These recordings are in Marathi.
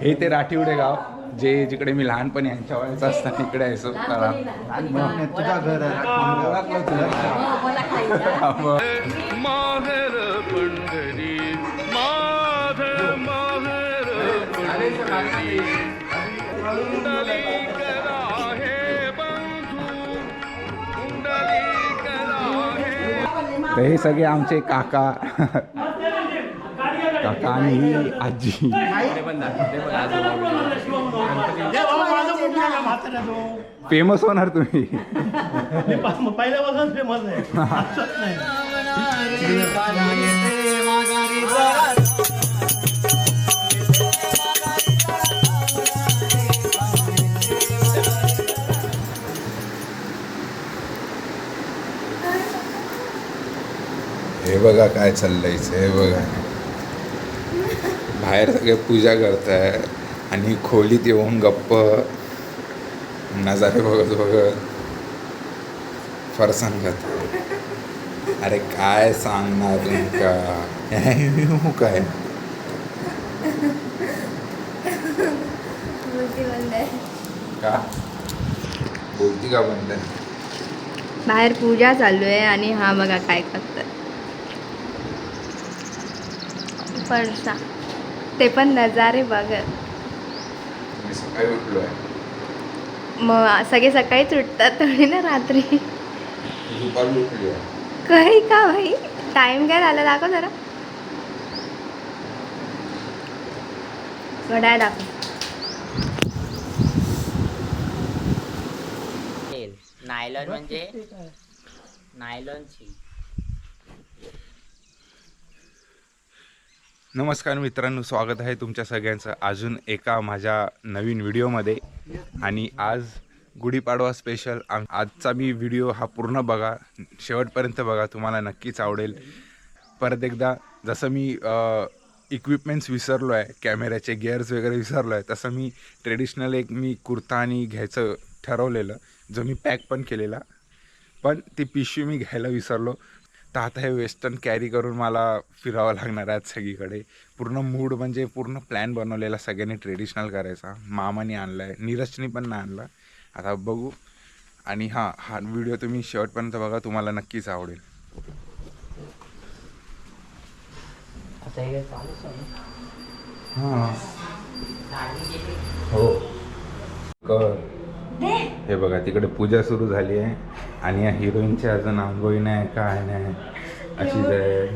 हे ते राठीवडे गाव जे जिकडे मी लहानपणी यांच्या वयाचा असताना इकडे यायचो. तर तुझा घर तर हे सगळे आमचे काका. काका आणि ही आजी फेमस होणार तुम्ही. पहिल्यापासून फेमस आहे. आजच नाही. हे बघा काय चाललंय हे बघा. बाहेर सगळे पूजा करताय आणि खोलीत येऊन गप्प नजारे बघत बघत फरसाण खात अरे काय सांगणार तुमका हे काय का? बोलती का बंद आहे? बाहेर पूजा चालू आहे आणि हा बघा काय करतात परसा ते पण नजारे बघत. मी सकाळी उठलो आहे मग सगळे सकाळीच उठतात थोडी ना रात्री. दुपारी उठली आहे काही का भाई टाइम काय झाला दाखव जरा. घड्याळ दाखव. नायलॉन म्हणजे? नायलॉनची. नमस्कार मित्रांनो स्वागत आहे तुमच्या सगळ्यांचं. अजून एका माझ्या नवीन व्हिडिओमध्ये. आणि आज गुढीपाडवा स्पेशल आम आजचा मी व्हिडिओ हा पूर्ण बघा. शेवटपर्यंत बघा तुम्हाला नक्कीच आवडेल. परत एकदा जसं मी इक्विपमेंट्स विसरलो आहे कॅमेऱ्याचे गिअर्स वगैरे विसरलो आहे तसं मी ट्रेडिशनल एक मी कुर्ता आणि घ्यायचं ठरवलेलं जो मी पॅक पण केलेला. पण ती पिशवी मी घ्यायला विसरलो. तर आता हे वेस्टर्न कॅरी करून मला फिरावं लागणार आहे आज सगळीकडे. पूर्ण मूड म्हणजे पूर्ण प्लॅन बनवलेला सगळ्यांनी ट्रेडिशनल करायचा. मामाने आणला आहे नीरजनी पण नाही आणला. आता बघू. आणि हां हा व्हिडिओ तुम्ही शेवटपर्यंत बघा तुम्हाला नक्कीच आवडेल. हे. हां. हो हे बघा तिकडे पूजा सुरू झाली आहे. आणि या हिरोईनची अजून आंघोळी नाही काय नाही. अशीच आहे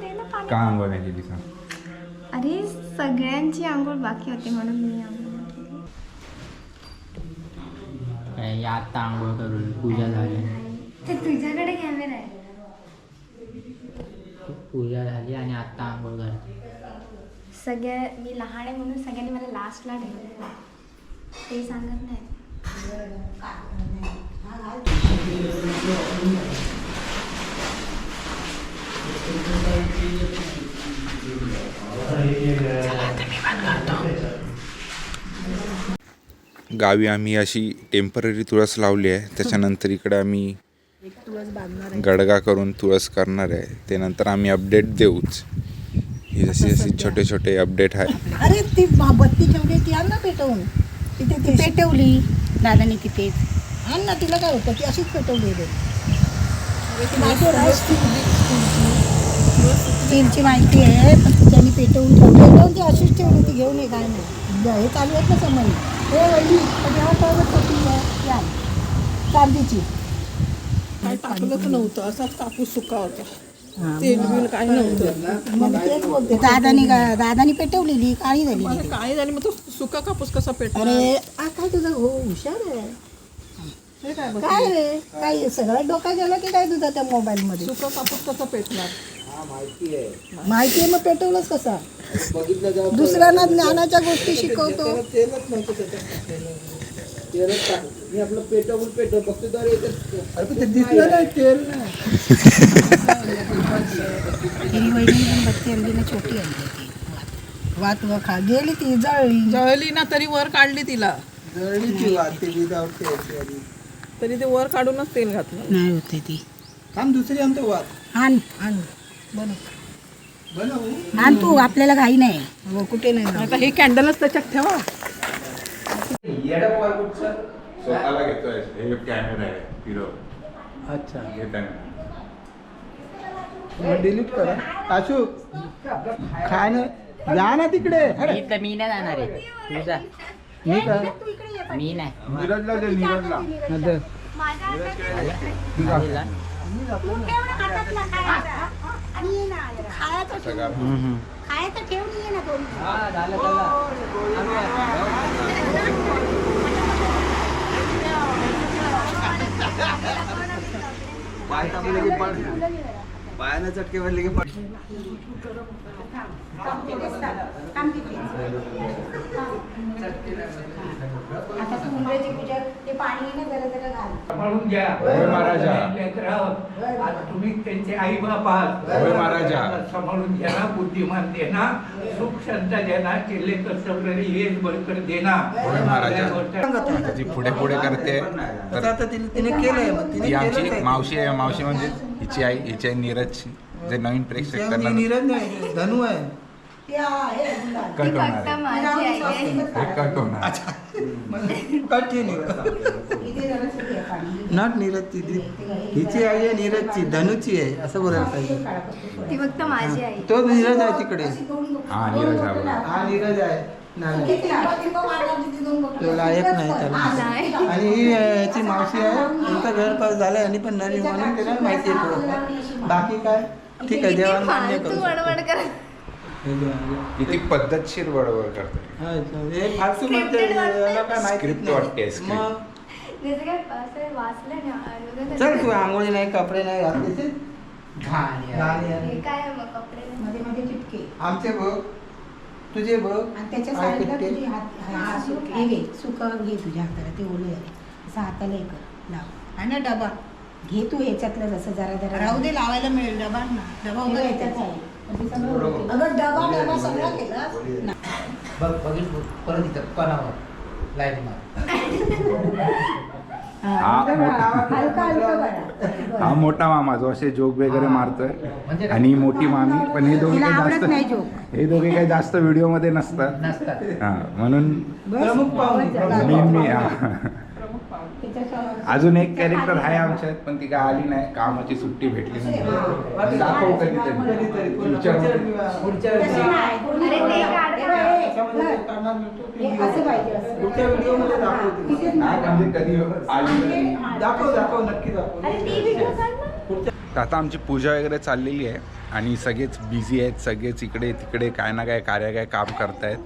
दे ना पाणी. का आंघोळ नाही केली सांग. अरे सगळ्यांची आंघोळ बाकी होती म्हणून मी आंघोळ आता आंघोळ करून पूजा झाली. ते तुझ्याकडे कॅमेरा आहे. पूजा झाली आणि आता आंघोळ करते. सगळ्या मी लहान आहे म्हणून सगळ्यांनी मला लास्टला ठेवलं ते सांगत नाही गावी आम्ही अशी टेंपररी तुळस लावली आहे. त्याच्यानंतर इकडे आम्ही गडगा करून तुळस करणार आहे. ते नंतर आम्ही अपडेट देऊच. ही जशी जशी छोटे छोटे अपडेट आहे. अरे ती बत्ती ठेवली ती आण ना पेटवून. तिथे ती पेटवली दादाने तिथेच आण ना तिला काय होतं? ती अशीच पेटवली रे. ती माहिती आहे. ना, स्टीलची. स्टीलची माहिती आहे पण त्यांनी पेटवून ठेवली. पेटवून ती अशीच ठेवली ती घेऊन ये काय नाही. हे चालू आहेत ना समज हे वहिनी होती या- चांदीची. काय टाकलंच नव्हतं असाच कापूस सुका होता. तेल बिल काय नव्हतं मग तेच बोलते दादानी का- दादानी पेटवलेली काळी झाली मला काय झाली मग तो सुका कापूस कसा पेटणार? अरे आ, काय तुझं? हो हुशार आहे. हे काय रे? काय सगळं डोका गेला की काय तुझा त्या मोबाईल मध्ये सुका कापूस कसा पेटणार? माहिती आहे. मग पेटवलंच कसा? दुसऱ्यांना ज्ञानाच्या गोष्टी शिकवतो. हिरी वहिनी पण बत्ती आणली ना छोटी आणली ती वात व खा. गेली ती जळली. जळली ना तरी वर काढली तिला. तरी ते वर काढूनच तेल घातलं. नाही होते ती. थांब दुसरी आणतो वाद आण. आण. बनव. आण तू आपल्याला घाई नाही. हो, कुठे नाही आता हे कॅन्डलच त्याच्यात ठेवा. स्वतःला घेतोय हे कॅमेरा आहे. हिरो अच्छा. घेताना डिलीट करा. आशू काय ना जा ना तिकडे. मी नाही जाणार आहे. तू जा. मी काय मी नाही. नीरजला दे नीरजला नंतर आलेला. सगळं खायचं ठेवून ये ना दोन पायाला चटके मारले की आता तू उंबऱ्याची पूजा ते पाणी आहे ना जरा जरा घाल सांभाळून घ्या होय. महाराजा. लेकरं, आज तुम्ही त्यांचे आई बाप आहात. होय महाराजा. सांभाळून घ्या ना बुद्धिमान देना सुख शांत देना केले कर्तव्य हेच बळकर देना होय महाराजा. जी पुढे पुढे करते. तर आता तिने तिने केलंय मग तिने ती आमची केलंच आहे. मावशी आहे मावशी म्हणजे? हिची आई हिची आई नीरज जे नवीन प्रेक्षक त्यांना नीरज नाही धनू आहे. आहे. कट होणार आहे. आहे. हे कट होणार कटची नीरज. नॉट ती हिची आई आहे नीरजची धनूची आहे असं बोलायला पाहिजे. ती फक्त माझी आई. तो नीरज आहे तिकडे. हा नीरज हा बघा. हा नीरज आहे. नाही. लायक नाही त्याला. नाही. आणि ही याची मावशी आहे त्यांचं घर पास झालं आणि पण नवीन म्हणून तिला माहिती आहे थोडं बाकी काय? ठीक आहे देवान मान्य करू बडबड. किती पद्धतशीर बरोबर करते. हा, हे फालतू म्हणते. याला काय नाही. वाटते. मग? चल तू आंघोळी नाही कपडे नाही घातले ते घाण. काय आहे मग कपडे? मध्ये मध्ये चिटके. आमचे बघ तुझे बघ. आणि त्याच्या साईडला? तुझी हात हा, हा, सुक हे घे सुक घे तुझ्या हाताला ते ओले आहे. असं हाताला हे कर लाव. आणि ना डबा. घे तू ह्याच्यातलं जसं जरा जरा राहू दे लावायला मिळेल डबा ना. डबा हे वगैरे ह्याच्यात आहे. अगं डबा डबा सगळं केलं. ना. बघ बघितलं. परत इथं कणावर? लाइट मार हा, मोठा मामा जो असे जोक वगैरे मारतोय. आणि मोठी मामी पण हे दोघे काही जास्त हे दोघे काही जास्त व्हिडिओमध्ये नसतात. नसतात. हा म्हणून मी हा. अजून एक कॅरेक्टर आहे आमच्यात पण ती काय आली नाही. कामाची सुट्टी भेटली नाही. दाखव कधीतरी. कधीतरी. पुढच्या पुढच्या तसं नाही. कोणी अरे ते बोललं. काढ हे ना. बघ, करणार बघ. नव्हतो. असं पाहिजे असं. पुढच्या व्हिडिओमध्ये दाखवते तिथेच नाही नाही. म्हणजे कधी आली नाही. दाखव दाखव नक्की दाखव अरे ती व्हिडिओ काढ ना तर आता आमची पूजा वगैरे चाललेली आहे आणि सगळेच बिझी आहेत सगळेच इकडे तिकडे काय ना काय कार्य काय काम करतायत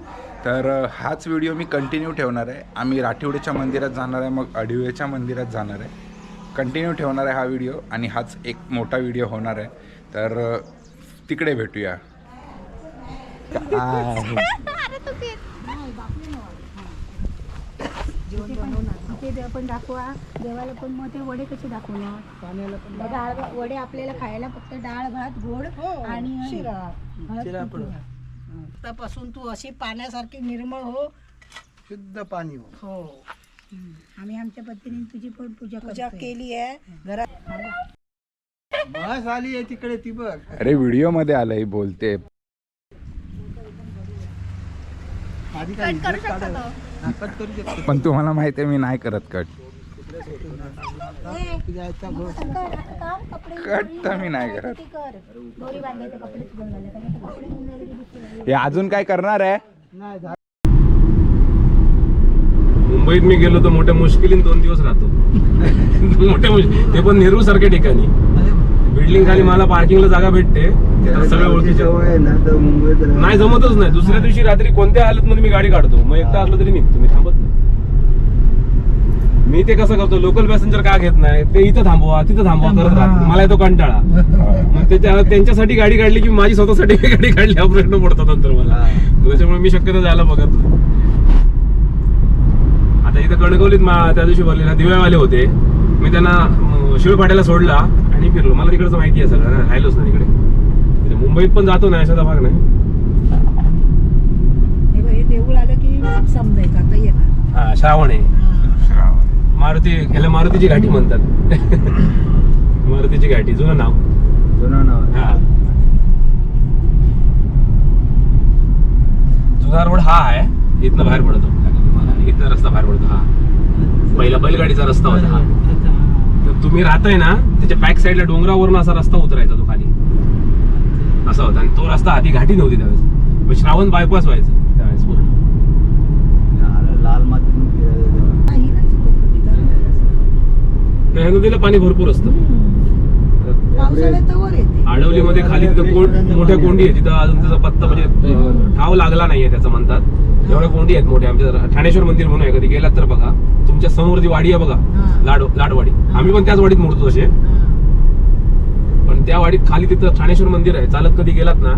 तर अ, हाच व्हिडिओ मी कंटिन्यू ठेवणार आहे आम्ही राठिवडेच्या मंदिरात जाणार आहे मग अडिवेच्या मंदिरात जाणार आहे कंटिन्यू ठेवणार आहे हा व्हिडिओ आणि हाच एक मोठा व्हिडिओ होणार आहे तर अ, तिकडे भेटूया ते पण दाखवा देवाला पण मग ते वडे कसे दाखवणार पाण्याला पण डाळ वडे आपल्याला खायला फक्त डाळ भात गोड आणि शिरा. आतापासून तू अशी पाण्यासारखी निर्मळ हो शुद्ध पाणी हो. हो हम्म. आम्ही आमच्या पद्धतीने तुझी पण पूजा पूजा. केली आहे घरात बस आली आहे तिकडे ती बघ अरे व्हिडिओमध्ये आलंय बोलते आधी काय इज्जत काढायला. हा, कट करू शकतो पण तुम्हाला माहिती आहे मी नाही करत कट. कर, कपडे कट तर मी नाही करत. कर. दोरी बांधायचे कपडे सुकून कपडे की. हे अजून काय करणार आहे. मुंबईत मी गेलो तर मोठ्या मुश्किलीन दोन दिवस राहतो. मोठ्या मुश्किल ते पण नेहरू सारख्या ठिकाणी. बिल्डिंग खाली मला पार्किंगला जागा भेटते. तर सगळ्या ओळखीचे आहे ना तर मुंबईत राहा. नाही जमतच नाही. दुसऱ्या दिवशी रात्री कोणत्या हालत मध्ये मी गाडी काढतो? मग एकटा असलो तरी निघतो. मी थांबत नाही. मी ते कसं करतो? लोकल पॅसेंजर का घेत नाही? ते इथं थांबवा तिथं थांबवा करत राहतो मला येतो कंटाळा. मग त्याच्या त्यांच्यासाठी गाडी काढली की माझी स्वतःसाठी गाडी काढली हा प्रश्न पडतो नंतर मला. त्याच्यामुळे मी शक्यतो जायला बघत नाही. आता इथं कणकवलीत त्या दिवशी भरलेला दिव्यावाले होते. मी त्यांना अं, शिळपाट्याला सोडला आणि फिरलो. मला तिकडचं माहिती आहे सगळं. ना, राहिलोच ना तिकडे. मुंबईत पण जातो ना अशा भाग नाही. हे बघ, देऊळ आलं की समजायचं आता येणार. श्रावण आहे. मारुती ह्याला मारुतीची घाटी म्हणतात. मारुतीची घाटी जुनं नाव. जुनं नाव. हा. वर्धा रोड हा आहे. इथनं बाहेर पडतो. इथनं रस्ता बाहेर पडतो हा. पहिला बैलगाडीचा रस्ता होता हा. तर तुम्ही राहताय ना त्याच्या बॅक साईडला डोंगरावरून असा रस्ता उतरायचा तो खाली. असा होता. आणि तो रस्ता आधी घाटी नव्हती त्यावेळेस. मग श्रावण बायपास व्हायचं त्यावेळेस पूर्ण. लाल माती नदीला पाणी भरपूर असतं. येते. आडवलीमध्ये खाली मोठ्या कोंडी आहे तिथं अजून त्याचा पत्ता म्हणजे ठाव लागला नाहीये त्याचं म्हणतात. एवढ्या कोंडी आहेत मोठ्या. आमच्या ठाणेश्वर मंदिर म्हणून आहे. कधी गेलात तर बघा. तुमच्यासमोर जी वाडी आहे बघा हा. लाड लाडवाडी. आम्ही पण त्याच वाडीत मोडतो असे. पण त्या वाडीत खाली तिथं ठाणेश्वर मंदिर आहे. चालत कधी गेलात ना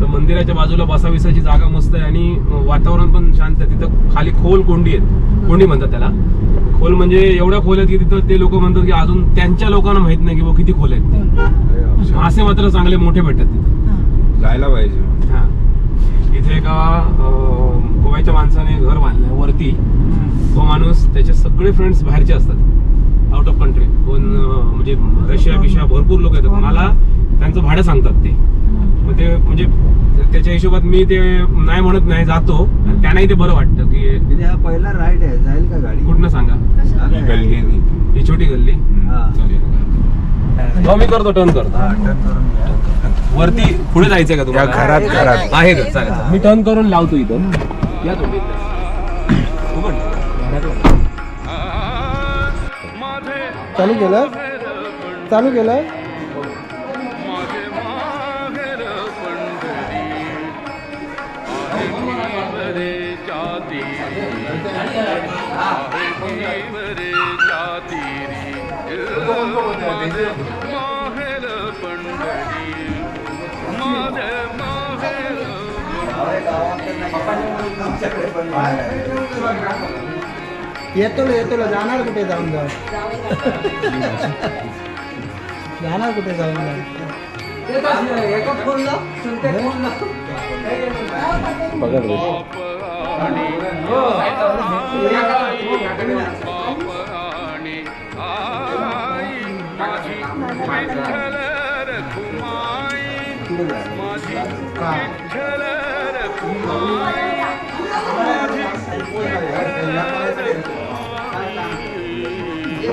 तर मंदिराच्या बाजूला बसाविसाची जागा मस्त आहे आणि वातावरण पण शांत आहे. तिथं खाली खोल कोंडी आहेत. कोंडी म्हणतात त्याला. खोल म्हणजे एवढ्या खोल आहेत की तिथं ते लोक म्हणतात की अजून त्यांच्या लोकांना माहीत नाही की बुवा किती खोल आहेत मासे मात्र चांगले मोठे भेटतात तिथं. जायला पाहिजे हा इथे एका अं, गोव्याच्या माणसाने घर बांधलंय वरती तो माणूस त्याचे सगळे फ्रेंड्स बाहेरचे असतात. आउट ऑफ कंट्री कोण म्हणजे रशिया बिशिया भरपूर लोक येतात. मला त्यांचं भाडं सांगतात ते. मग ते म्हणजे त्याच्या हिशोबात मी ते नाही म्हणत नाही जातो. आणि त्यांनाही ते बरं वाटतं की हा पहिला राईड आहे. जाईल का गाडी? कुठनं सांगा? ही. गल्ली. ही छोटी गल्ली. हा. मी करतो. टर्न करतो. हा. वरती पुढे जायचंय का तुम्हाला? घरात घरात. आहे का मी टर्न करून लावतो इथं या तुम्ही. चालू केलं? चालू केलं? पंढरी येतो येतो जाणार कुठे जाऊन जाऊ? जाणार कुठे जाऊन जाऊ?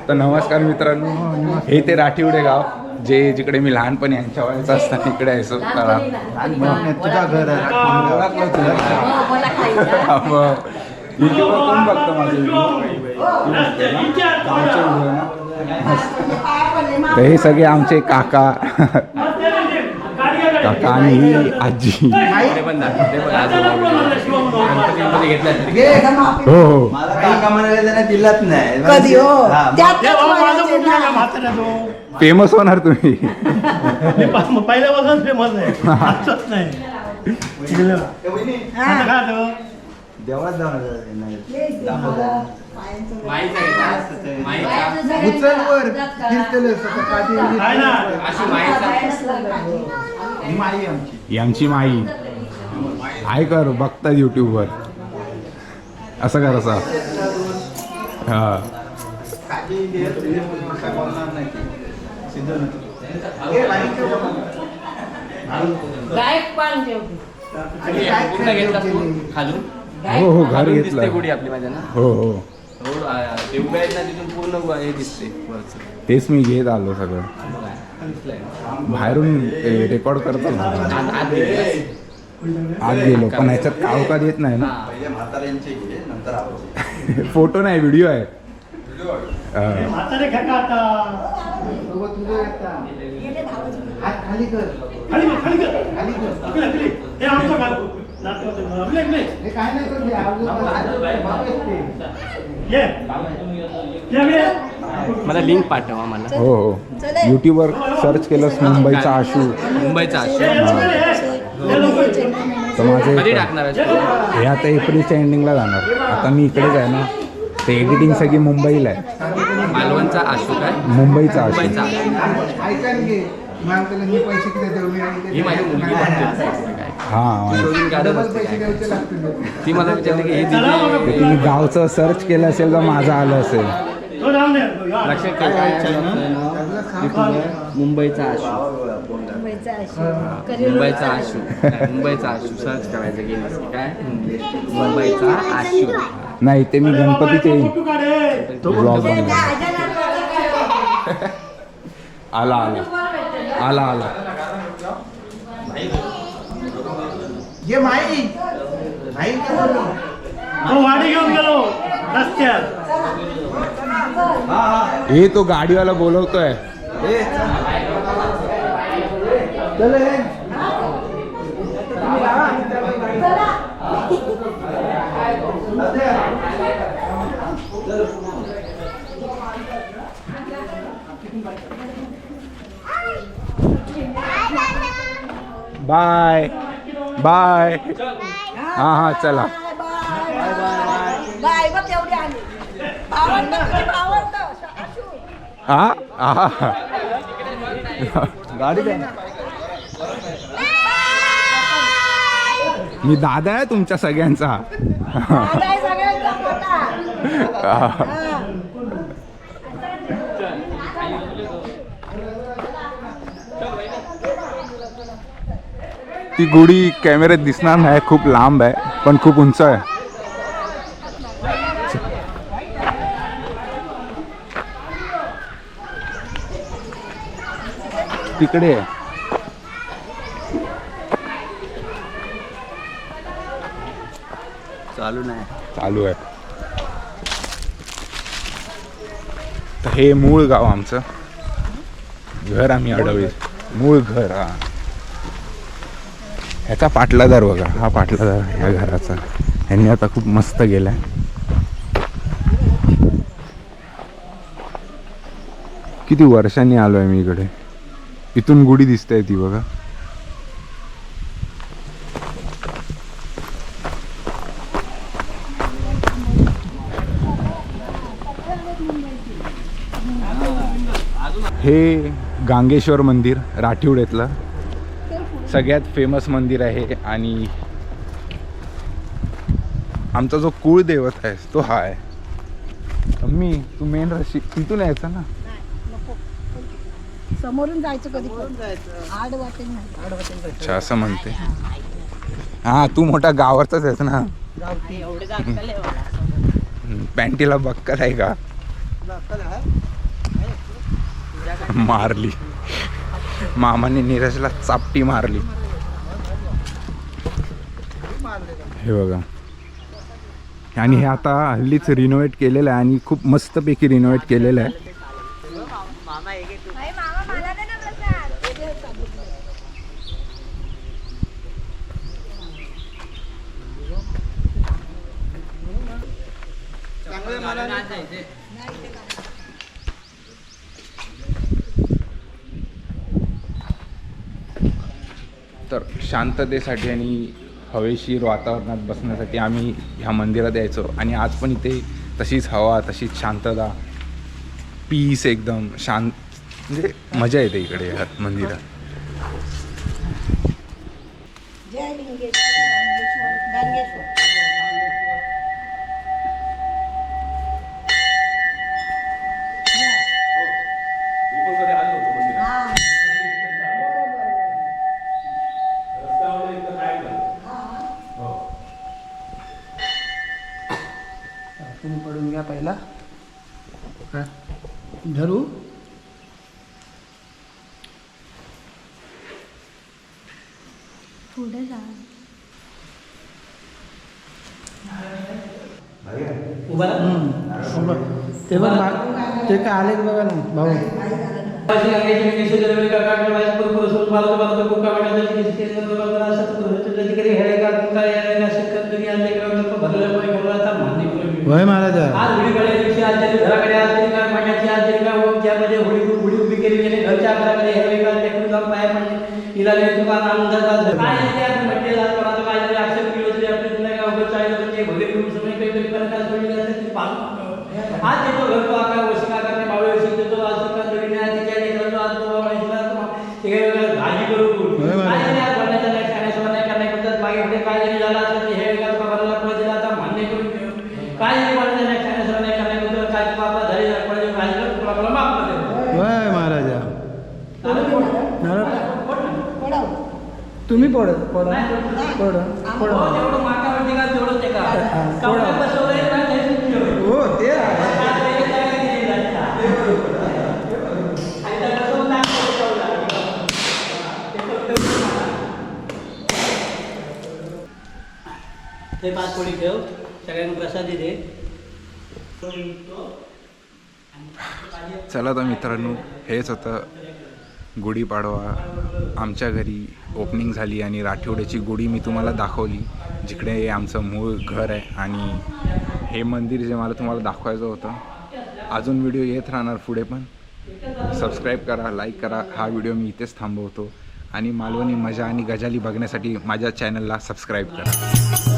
तर नमस्कार मित्रांनो हे ते राठीवडे गाव जे जिकडे मी लहानपणी यांच्या वेळेस असताना इकडे यायचो तुझा घर आहे युट्यूबवर कोण बघतं माझे तर हे सगळे आमचे काका. काका आणि ही आजी हो हो? नाही. कधी हो? हा, त्यात. फेमस होणार तुम्ही. पहिल्यापासून फेमस आहे. नाही. हा. देवळात जाऊन. जरा- उचल वर. फिरतेलं ना ही. माई आहे आमची. ही आमची माई. आहे कर बघतात युट्यूबवर. असं कर असं. हा. काठी दे- दे- काय बोलणार नाही ती. सिद्धू नको. हे लाईन ठेव बघा. आणि काय ठेव केली? हो हो घर घेतलं. आपली माझ्या ना. हो हो. रोड आ, ते उभ्या आहेत ना तिथून पूर्ण व- हे दिसते वरचं. तेच मी घेत आलो सगळं. बाहेरून रेकॉर्ड करतो आत- आत गेले. आत गेलो पण ह्याच्यात कावकात येत नाही ना. पहिले म्हाताऱ्यांचे घे नंतर आवाज फोटो नाही व्हिडिओ आहे. हा. म्हातारे आता. खाली कर. खाली कर, खाली कर. खाली कर. इकडे, इकडे. हे आमचं गाव. हे काय नाही येते. ये. ये. मला लिंक पाठवा मला. हो हो. युट्यूबवर सर्च केलंस मुंबईचा आशू. मुंबईचा आशू. ये, लवकर ये. ये, लवकर ये. तर माझं कधी एक- टाकणार आहेस? हे आता एप्रिलच्या एंडिंगला जाणार. आता मी इकडेच आहे ना. ते एडिटिंग सगळी मुंबईला आहे. मालवणचा आशू काय? मुंबईचा आशू. मुंबईचा घे मी पैसे किती देऊ? मी आणि ते- ही माझी मुलगी बनते. काय? हां शोधून काढत डबल असते पैसे काय? द्यायचे लागतील ती मला विचारते की हे चला दिदी बघा. ते तुम्ही गावचं सर्च केलं असेल तर माझं आलं असेल. तो राहून दे. या. लक्षात ठेव काय मुंबईचा आशू. मुंबईचा आशू. मुंबईचा आशू. सर्च करायचं गेलीस की काय? मुंबईचा आशू. नाही ते मी गणपतीचे फोटो काढे. ब्लॉग आला आला. आला आला. ये माई. माई? तो वाडी घेऊन गेलो रस्त्यात. हे तो गाडीवाला बोलवतोय. बाय. बाय. हा हा चला. हा हा. गाडी मी दादा आहे तुमच्या सगळ्यांचा दादा आहे सगळ्यांचा मोठा हा. ती गुढी कॅमेऱ्यात दिसणार नाही खूप लांब आहे पण खूप उंच आहे. तिकडे आहे. चालू नाही. चालू आहे. तर हे मूळ गाव आमचं. घर आम्ही अडवले मूळ घर हा. ह्याचा पाटलादार बघा हा पाटलादार ह्या घराचा. ह्यांनी आता खूप मस्त गेलाय किती वर्षांनी आलो आहे मी इकडे. इथून गुढी दिसते ती बघा. हे गांगेश्वर मंदिर राठीवड्यातलं सगळ्यात फेमस मंदिर आहे आणि आमचा जो कुळदेवत आहे तो हा आहे. मी तू मेन रशी तिथून यायचं ना? समोरून जायचं कधी अच्छा असं म्हणते. हा तू मोठा गावाचाच आहेस ना? पॅन्टीला बक्कल आहे का? मारली. मामाने नीरजला चापटी मारली. हे बघा. आणि हे आता हल्लीच रिनोव्हेट केलेलं आहे आणि खूप मस्तपैकी रिनोव्हेट केलेलं आहे. भाई मला दे ना प्रसाद तर शांततेसाठी आणि हवेशीर वातावरणात बसण्यासाठी आम्ही ह्या मंदिरात यायचो. आणि आज पण इथे तशीच हवा तशीच शांतता पीस एकदम शांत म्हणजे मजा येते इकडे ह्या मंदिरात. जय पुढे जा. उभा तेव्हा ते काय आले बघा ना भाऊ. मा- ते काय आलेत बघा ना भाऊ वय महाराजा. आज होळीकडे दिवशी आज त्यांनी घराकडे आज तरी काय मांडायची आज तरी काय ओम ज्यामध्ये होळी होळी उभी केली त्याने घरच्या घराकडे हे वेगळं टेकून जाऊन पाय पडले. तिला लय तुका आनंद झाला. काय आहे ते आपण म्हटले जात कोणाचं काय झालं अक्षर केलं तरी आपले तुला काय अवघड चाळीस म्हणजे भले पिऊन समय काही काही करत आज सोडली असेल ती पाहून. आज येतो घर तो आकार वशिक आकारने मावळे वशिक देतो आज तुका नवीन आहे तिच्या लेकरांना आज तो वळीला ते काही वेगळं भाजी करून होय काय महाराज. झाले आज बोलण्याच्या नाही खाण्याचं नाही करण्या करतात मागे पुढे काय जरी झालं असलं ते हे वेगळं तुका भरायला पळ दिला आता मान्य करून घेऊ काय जरी बोलण्याच्या नाही खाण्याचं नाही करण्याबद्दल काय तुका आपला झाली पळ देऊ काय झालं तुला आपल्याला माफ कर वय महाराजा नारळ पडाव तुम्ही पड पड पड पड हो जेवढं माकावरती का तेवढंच ते का हा, कपडे थोडं. बसवलंय ना ते सुटलं. हो ते आहे आज वेगळी जागा दिली जाते. आणि त्या बसवून टाकलं बसवलं. ते फक्त ते पाच कोडी ठेव. सगळ्यांना प्रसादी दे. चला तर मित्रांनो हेच होतं गुढीपाडवा आमच्या घरी ओपनिंग झाली आणि राठिवड्याची गुढी मी तुम्हाला दाखवली जिकडे आमचं मूळ घर आहे आणि हे मंदिर जे मला तुम्हाला दाखवायचं होतं. अजून व्हिडिओ येत राहणार पुढे पण. सबस्क्राईब करा लाईक करा हा व्हिडिओ मी इथेच थांबवतो. आणि मालवणी मजा आणि गजाली बघण्यासाठी माझ्या चॅनलला सबस्क्राईब करा.